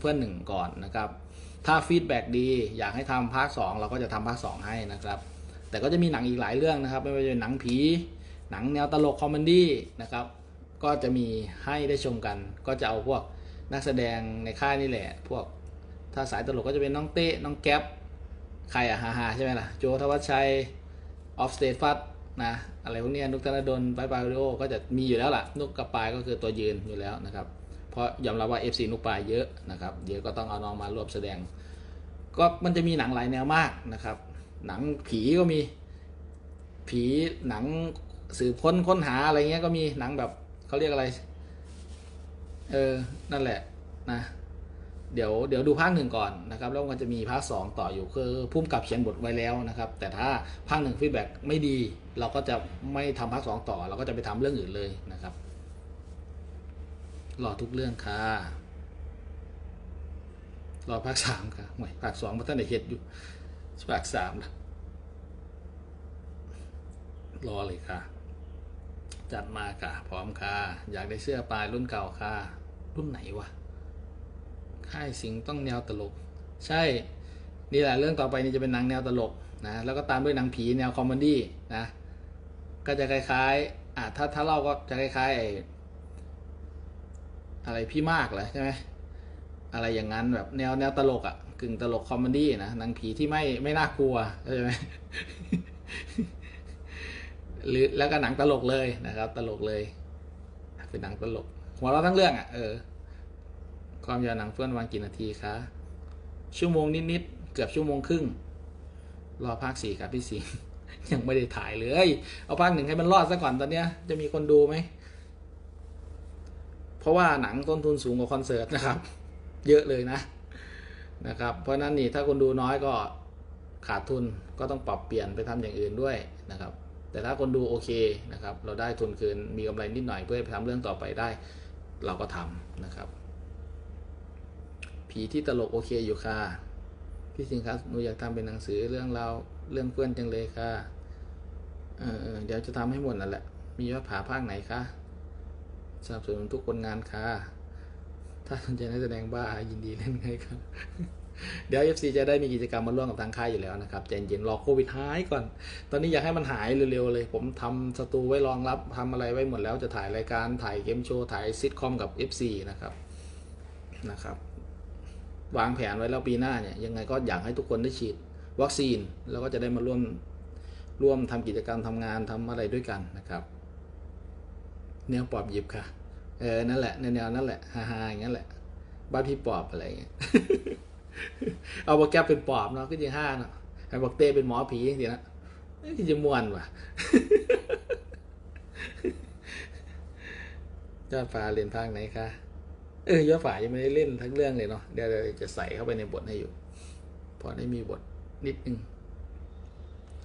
เพื่อนหนึ่งก่อนนะครับ ถ้าฟีดแบ็กดีอยากให้ทำภาค 2 เราก็จะทำภาค 2 ให้นะครับ แต่ก็จะมีหนังอีกหลายเรื่องนะครับ ไม่ว่าจะเป็นหนังผี หนังแนวตลกคอมเมดี้นะครับ ก็จะมีให้ได้ชมกัน ก็จะเอาพวกนักแสดงในค่ายนี่แหละ พวกถ้าสายตลกก็จะเป็นน้องเต้น้องแก๊ปใครอะฮาฮาใช่ไหมล่ะ โจทวัชชัย ออฟสเตทฟัดนะอะไรพวกนี้นุกธนดลไปไปวิดีโอก็จะมีอยู่แล้วล่ะ นุกกับปายก็คือตัวยืนอยู่แล้วนะครับ เพราะยอมรับว่า FC นุกปายเยอะนะครับ เดี๋ยวก็ต้องเอาน้องมารวมแสดง ก็มันจะมีหนังหลายแนวมากนะครับ หนังผีก็มี ผีหนังสืบค้นค้นหาอะไรเงี้ยก็มีหนังแบบเขาเรียกอะไร เออ นั่นแหละนะเดี๋ยวเดี๋ยวดูภาคหนึ่งก่อนนะครับแล้วมันจะมีภาคสองต่ออยู่คือพุ่มกับเขียนบทไว้แล้วนะครับ แต่ถ้าภาคหนึ่งฟีดแบ็กไม่ดี เราก็จะไม่ทำภาคสองต่อ เราก็จะไปทำเรื่องอื่นเลยนะครับ รอทุกเรื่องค่ะรอภาคสามค่ะไม่ภาคสองมาท่านไหนเฮ็ดอยู่ภาคสามนะรอเลยค่ะ จัดมาค่ะ พร้อมค่ะ อยากได้เสื้อปลายรุ่นเก่าค่ะ รุ่นไหนวะ ค่ายสิงต้องแนวตลก ใช่ นี่แหละเรื่องต่อไปนี่จะเป็นหนังแนวตลกนะ แล้วก็ตามด้วยหนังผีแนวคอมเมดี้นะ ก็จะคล้ายๆอะถ้าถ้าเล่าก็จะคล้ายๆไอะไรพี่มากเหรอใช่ไหมอะไรอย่างนั้นแบบแนวแนวตลกอะกึ่งตลกคอมเมดี้นะหนังผีที่ไม่ไม่น่ากลัวใช่ไหมหรือแล้วก็หนังตลกเลยนะครับ ตลกเลย เป็นหนังตลกหัวเราทั้งเรื่องอะเออ ความยาวหนังเฟื่อนวางกี่นาทีคะชั่วโมงนิดๆเกือบชั่วโมงครึ่ง รอภาคสี่ครับพี่สิงยังไม่ได้ถ่ายเลย เอาภาคหนึ่งให้มันรอดซะก่อนตอนเนี้ย จะมีคนดูไหม เพราะว่าหนังต้นทุนสูงกว่าคอนเสิร์ตนะครับ เยอะเลยนะนะครับ เพราะนั้นนี่ถ้าคนดูน้อยก็ขาดทุนก็ต้องปรับเปลี่ยนไปทำอย่างอื่นด้วยนะครับ แต่ถ้าคนดูโอเคนะครับ เราได้ทุนคืนมีกำไรนิดหน่อยเพื่อไปทำเรื่องต่อไปได้ เราก็ทำนะครับ ผีที่ตลกโอเคอยู่ค่ะพี่สิงครับหนูอยากทำเป็นหนังสือเรื่องเราเรื่องเพื่อนจังเลยค่ะเออเดี๋ยวจะทำให้หมดนั่นแหละมียอดผาภาคไหนคะ สนับสนุนทุกคนงานค่ะ ถ้าสนใจนักแสดงบ้ายินดีเล่นให้ครับ เดี๋ยว FC จะได้มีกิจกรรมมาร่วมกับทางค่ายอยู่แล้วนะครับใจเย็นรอโควิดหายก่อน ตอนนี้อยากให้มันหายเร็วๆเลย ผมทำสตูไว้รองรับทำอะไรไว้หมดแล้วจะถ่ายรายการถ่ายเกมโชว์ถ่ายซิทคอมกับ FC นะครับนะครับ วางแผนไว้แล้วปีหน้าเนี่ยยังไงก็อยากให้ทุกคนได้ฉีดวัคซีนแล้วก็จะได้มาร่วมร่วมทำกิจกรรมทำงานทำอะไรด้วยกันนะครับ แนวปอบหยิบค่ะ เออ นั่นแหละแนวๆนั่นแหละฮาๆอย่างนั้นแหละ บ้านพี่ปอบอะไรอย่างเงี้ย เอาบอกแก๊ปเป็นปอบเนาะก็ยังห้าเนาะไอ้บอกเต้เป็นหมอผีจริงๆนะนี่จะม่วนว่ะยอดฟ้าเรียนภาคไหนคะเออยอดฟ้ายังไม่ได้เล่นทั้งเรื่องเลยเนาะเดี๋ยวจะใส่เข้าไปในบทให้อยู่ พอได้มีบทนิดนึง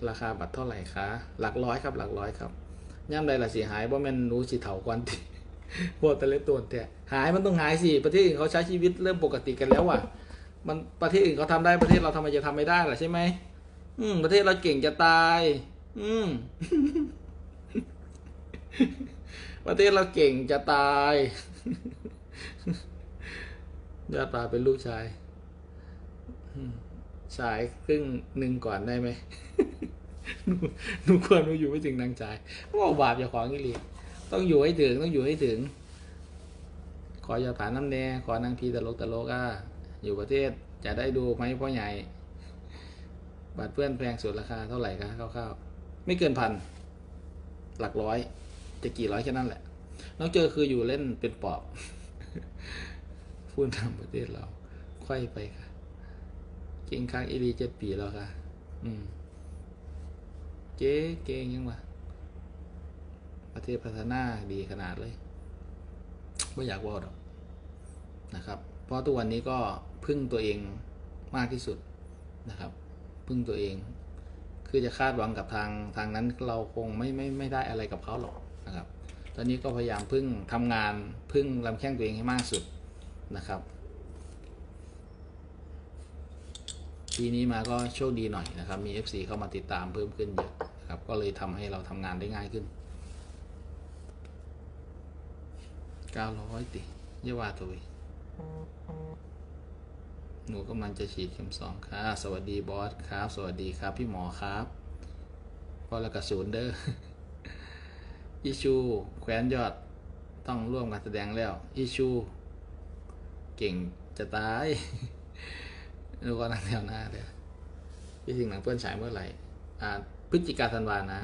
ราคาบัตรเท่าไหร่คะ หลักร้อยครับ หลักร้อยครับ ย่ำใดละสีหายเพราะมันรู้สิเถากวนติพวกตะเล็ดตัวแต่หายมันต้องหายสิประเทศอื่นเขาใช้ชีวิตเริ่มปกติกันแล้วอะมันประเทศอื่นเขาทำได้ประเทศเราทำไมจะทำไม่ได้ล่ะใช่ไหมอืม ประเทศเราเก่งจะตาย อืม ประเทศเราเก่งจะตายยอดปลาเป็นลูกชายชายครึ่งหนึ่งก่อนได้ไหม หนูควรมาอยู่ไม่ถึงนางชายว่าบาปอย่าของกิเลสต้องอยู่ให้ถึงต้องอยู่ให้ถึง ขออย่าผ่านน้ำแดงขอนางพีตลกตลกอะอยู่ประเทศจะได้ดูไหมพ่อใหญ่บัตรเพื่อนแพงสุดราคาเท่าไหร่คะคร่าวๆไม่เกินพันหลักร้อย จะกี่ร้อยแค่นั้นแหละ น้องเจอคืออยู่เล่นเป็นปอบพูดทำประเทศเราค่อยไปค่ะเก่งค้างอีรีเจ็ดปีแล้วค่ะ อืม เจ๊เก่งยังวะประเทศพัฒนาดีขนาดเลยไม่อยากว่าดอกนะครับ เพราะทุกวันนี้ก็พึ่งตัวเองมากที่สุดนะครับ พึ่งตัวเอง คือจะคาดหวังกับทางทางนั้นเราคงไม่ไม่ไม่ได้อะไรกับเขาหรอกนะครับ ตอนนี้ก็พยายามพึ่งทำงานพึ่งลำแข้งตัวเองให้มากสุดนะครับ ปีนี้มาก็โชคดีหน่อยนะครับ มี FC เข้ามาติดตามเพิ่มขึ้นเยอะครับ ก็เลยทำให้เราทำงานได้ง่ายขึ้น 900 ติเยาว่าตัวเองหนูกำลังจะฉีดเข็มสองค่ะ สวัสดีบอสครับ สวัสดีครับ พี่หมอครับพอล้วกระสูนเด้ออิชู แขวนยอดต้องร่วมกันแสดงแล้วอิชู เก่งจะตาย ดูก็นั่งแถวหน้าเลยพี่สิงหนังเพื่อนฉายเมื่อไหร่อ่าพฤศจิกาธันวานะ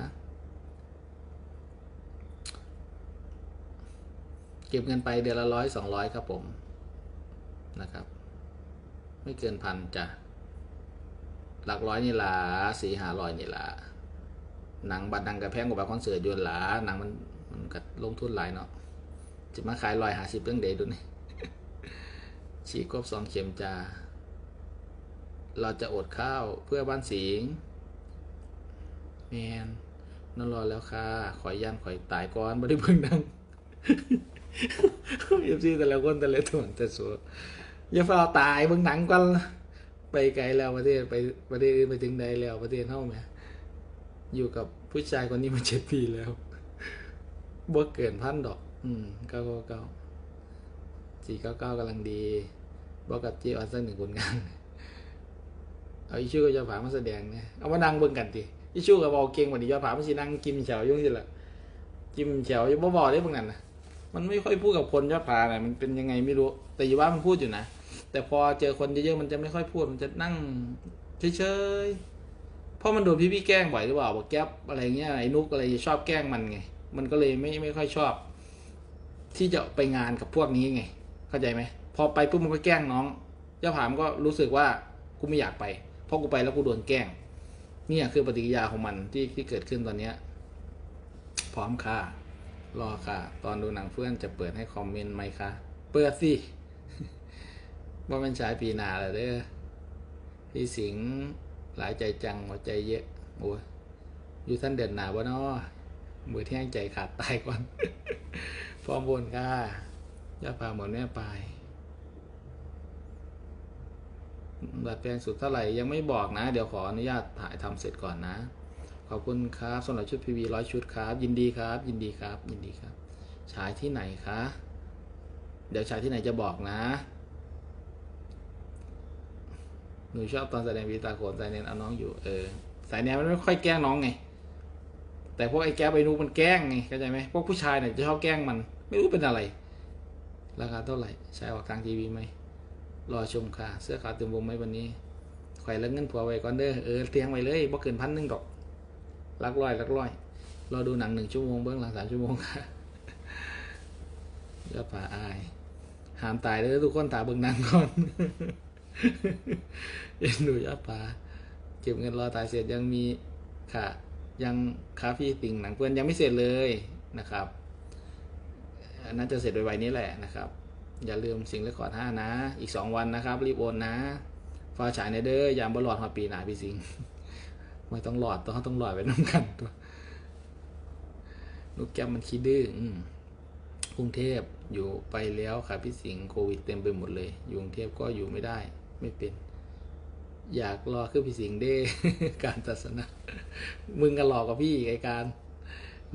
เก็บเงินไปเดือนละร้อยสองร้อยครับผมนะครับ ไม่เกินพันจ้ะหลักร้อยนี่ละสี่ห้าร้อยนี่ละหนังบัตรดังกระแพงกว่าบัตรคอนเสิร์ตอยนหลาหนังมันมันก็ลงทุนหลายเนาะจะมาขายร้อยหาสิบเรื่องเดย์ดูนี่ฉีดครบสองเข็มจ้า เราจะอดข้าวเพื่อบ้านสิงแมนนอนรอแล้วค่ะ ขอยยันขอยตายก่อนไม่ได้เพิ่งดังเอฟซีแต่ละคนแต่ละถ่วงแต่สัวอย่าเฝ้าตายเบิ่งหนังก่อนไปไกลแล้วประเทศไปประเทศอื่นไปถึงใดแล้วประเทศเท่าไหมอยู่กับผู้ชายคนนี้มาเจ็ดปีแล้วบ่เกินพันดอก อืมเก้าเก้าเก้าสี่เก้าเก้ากำลังดีบอกกับเจียอันสักหนึ่งผลงาน เอาอิชูกับยอดผามาแสดงเนี่ยเอามานั่งเบิ่งกันติอิชูกับบอกเก่งกว่านี้ยอดผาม่ใช่นั่งกิมเฉายุ่งสิละกิมเฉาอยู่บ่บอได้เบิ่งนั่นนะมันไม่ค่อยพูดกับคนยอดผาไหนมันเป็นยังไงไม่รู้ แต่อยู่ว่ามันพูดอยู่นะแต่พอเจอคนเยอะๆมันจะไม่ค่อยพูดมันจะนั่งเฉยๆเพราะมันโดนพี่พี่ๆแกล้งบ่อยหรือเปล่าบอกแก๊ปอะไรเงี้ยไอ้นุกอะไรชอบแกล้งมันไง มันก็เลยไม่ไม่ค่อยชอบ ที่จะไปงานกับพวกนี้ไง เข้าใจไหมพอไปปุ๊บมันก็แกล้งน้องยอดผามนก็รู้สึกว่ากูไม่อยากไป ราะกูไปแล้วกูโดนแกล้งเนี่ยคือปฏิกิริยาของมันที่ที่เกิดขึ้นตอนเนี้ยพร้อมค่ะ รอค่ะ ตอนดูหนังเพื่อนจะเปิดให้คอมเมนต์ไหมคะ เปิดสิว่ามันฉายปีนาแล้วเด้อพี่สิงห์หลายใจจังหัวใจเยอะโอ้ยอยู่ท่านเด่นหนาวะเนาะมือที่ให้ใจขาดตายก่อนพร้อมบนค่ะย่าพาหมดแม่ปลาย บัตรแปลงสุดเท่าไหร่ยังไม่บอกนะ เดี๋ยวขออนุญาตถ่ายทำเสร็จก่อนนะ ขอบคุณครับสำหรับชุดพีวีร้อยชุดครับ ยินดีครับ ยินดีครับ ยินดีครับ ฉายที่ไหนคะ เดี๋ยวฉายที่ไหนจะบอกนะ หนูชอบตอนแสดงวีตาโขนสายเนนเอาน้องอยู่ เออ สายแนวมันไม่ค่อยแกล้งน้องไง แต่พวกไอ้แก๊ปไอ้นูมันแกล้งไง เข้าใจไหมพวกผู้ชายเนี่ยจะชอบแกล้งมัน ไม่รู้เป็นอะไร ราคาเท่าไหร่ ใช้ออกทางทีวีไหม รอชมค่ะ เสื้อขาวเต็มวงไหมวันนี้ข่อยแล้วเงินผัวไว้ก่อนเด้อเออเตียงไว้เลยบ่เกินพันหนึ่งดอกลักร้อยลักร้อยรอดูหนังหนึ่งชั่วโมงเบื้องหลังสามชั่วโมงค่ะยอดผาอายหามตายเลยทุกคนถาเบิ่งหนังก่อนเอ็นดูยอดผาเก็บเงินรอตายเสร็จยังมีค่ะ ยังคาฟี่ติ่งหนังเพื่อนยังไม่เสร็จเลยนะครับน่าจะเสร็จไวๆนี้แหละนะครับ อย่าลืมสิ่งเลคคอร์ดห้านะ อีกสองวันนะครับ รีบโอนนะฟ้าฉายในเด้อยามบอลอดหัวปีหนาพี่สิงไม่ต้องหลอดต้องต้องหลอดไปน้ำกันตัวลูกแก้มมันคิดดื้อกรุงเทพอยู่ไปแล้วค่ะพี่สิงห์โควิดเต็มไปหมดเลย อยู่กรุงเทพก็อยู่ไม่ได้ ไม่เป็น อยากรอคือพี่สิงห์เด้การศาสนามึงก็หลอกกับพี่ไอการ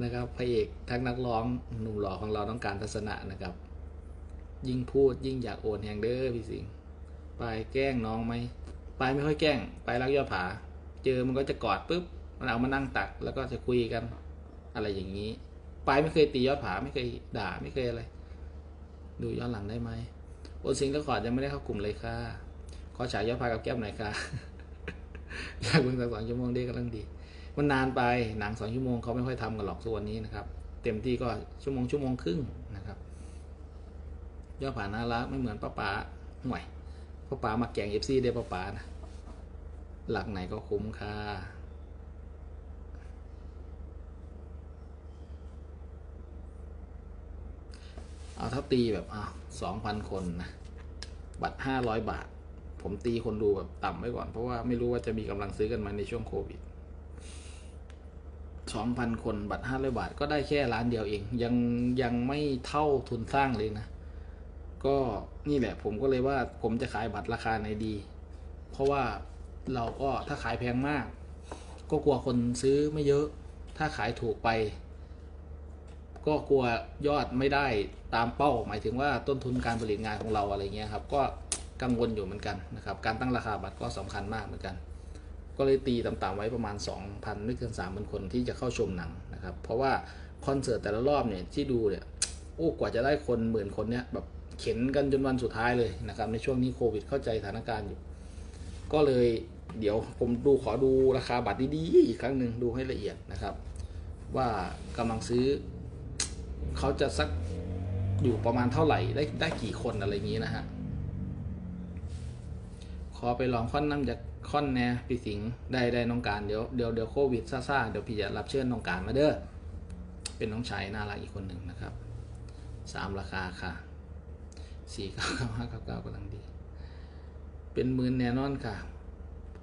นะครับพระเอกทั้งนักร้องหนุ่มหล่อของเราต้องการทัศนะนะครับ ยิ่งพูดยิ่งอยากโอนแฮงเด้อพี่สิงไปายแกล้งน้องไหมไปายไม่ค่อยแกล้งไปายรักยอดผา เจอมันก็จะกอดปุ๊บมันเอามานั่งตักแล้วก็จะคุยกัน อะไรอย่างนี้ปายไม่เคยตียอดผาไม่เคยด่าไม่เคยอะไร ดูย้อนหลังได้ไหมโอนซิงก็ขอดยังไม่ได้เข้ากลุ่มเลยค่ะขอฉายยอดผากับแก้มหน่อยค่ะอยากเพิ่งสักสองชั่วโมงได้กำลังดี มันนานไปหนังสองชั่วโมงเขาไม่ค่อยทำกันหรอกทุกวันนี้นะครับ เต็มที่ก็ชั่วโมงชั่วโมงครึ่ง ย่อดผาน่ารักไม่เหมือนป้าป๋าห่วยป้าป๋ามาแกงเอฟซีได้ป้าป๋านะ หลักไหนก็คุ้มค่าเอาถ้าตีแบบอะสองพันคนนะบัตรห้าร้อยบาท ผมตีคนดูแบบต่ำไว้ก่อน เพราะว่าไม่รู้ว่าจะมีกำลังซื้อกันไหมในช่วงโควิดสองพันคนบัตรห้าร้อยบาท ก็ได้แค่ร้านเดียวเอง ยังยังไม่เท่าทุนสร้างเลยนะ ก็นี่แหละผมก็เลยว่าผมจะขายบัตรราคาไหนดี เพราะว่าเราก็ถ้าขายแพงมาก ก็กลัวคนซื้อไม่เยอะ ถ้าขายถูกไป ก็กลัวยอดไม่ได้ตามเป้า หมายถึงว่าต้นทุนการผลิตงานของเราอะไรเงี้ยครับ ก็กังวลอยู่เหมือนกันนะครับ การตั้งราคาบัตรก็สำคัญมากเหมือนกัน ก็เลยตีต่ำๆไว้ประมาณ 2,000ไม่เกิน3,000คนที่จะเข้าชมหนังนะครับ เพราะว่าคอนเสิร์ตแต่ละรอบเนี่ยที่ดูเนี่ยโอ้กว่าจะได้คนหมื่นคนเนี่ยแบบ เข็นกันจนวันสุดท้ายเลยนะครับ ในช่วงนี้โควิดเข้าใจสถานการณ์อยู่ ก็เลยเดี๋ยวผมดูขอดูราคาบัตรดีๆอีกครั้งหนึ่งดูให้ละเอียดนะครับ ว่ากำลังซื้อเขาจะสักอยู่ประมาณเท่าไหร่ได้ได้กี่คนอะไรอย่างนี้นะฮะขอไปลองค่อนน้ำจากค่อนแน่พี่สิงห์ได้ได้น้องการเดี๋ยวเดี๋ยวเดี๋ยวโควิดซ่าซาเดี๋ยวพี่จะรับเชิญน้องการมาเด้อเป็นน้องชายน่ารักอีกคนหนึ่งนะครับสามราคาค่ะ สี่เก้าเก้าห้าเก้าเก้ากำลังดี เป็นหมื่นแน่นอนค่ะ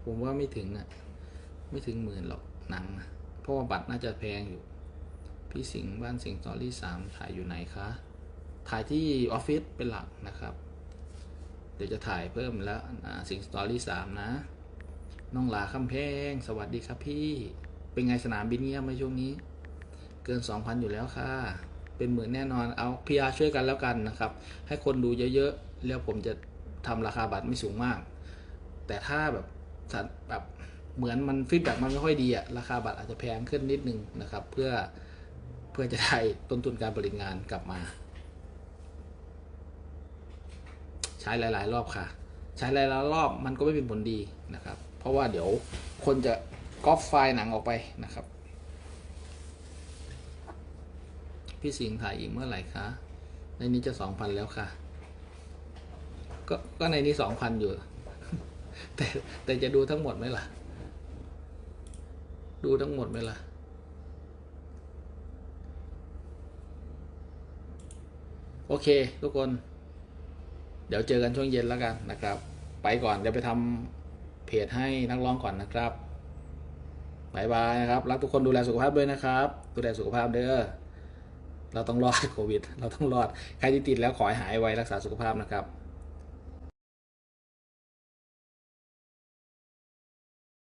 ผมว่าไม่ถึงอะ ไม่ถึงหมื่นหรอกหนังนะเพราะว่าบัตรน่าจะแพงอยู่ พี่สิงห์บ้านสิงห์สตอรี่สามถ่ายอยู่ไหนคะ ถ่ายที่ออฟฟิศเป็นหลักนะครับ เดี๋ยวจะถ่ายเพิ่มแล้วสิงห์สตอรี่สามนะ น้องลาคำแพง สวัสดีครับพี่ เป็นไงสนามบินเงียบไหมช่วงนี้ เกิน2,000อยู่แล้วค่ะ เป็นหมื่นแน่นอนเอาพีอาช่วยกันแล้วกันนะครับ ให้คนดูเยอะๆ แล้วผมจะทำราคาบัตรไม่สูงมาก แต่ถ้าแบบสัตแบบเหมือนมันฟีดแบ็กมันไม่ค่อยดีอะราคาบัตรอาจจะแพงขึ้นนิดนึงนะครับ เพื่อเพื่อจะได้ต้นทุนการผลิตงานกลับมา ใช้หลาย ๆ รอบค่ะ ใช้หลายๆรอบมันก็ไม่เป็นผลดีนะครับ เพราะว่าเดี๋ยวคนจะก๊อปไฟล์หนังออกไปนะครับ พี่สิงห์ถ่ายอีกเมื่อไหร่คะในนี้จะสองพันแล้วค่ะ ก็ก็ในนี้สองพันอยู่ แต่แต่จะดูทั้งหมดไหมล่ะ ดูทั้งหมดไหมล่ะโอเค ทุกคน เดี๋ยวเจอกันช่วงเย็นแล้วกันนะครับ ไปก่อนเดี๋ยวไปทำเพจให้นักร้องก่อนนะครับบายบายนะครับ รักทุกคนดูแลสุขภาพด้วยนะครับ ดูแลสุขภาพเด้อ เราต้องรอดโควิด เราต้องรอด ใครที่ติดแล้วขอให้หายไวรักษาสุขภาพนะครับ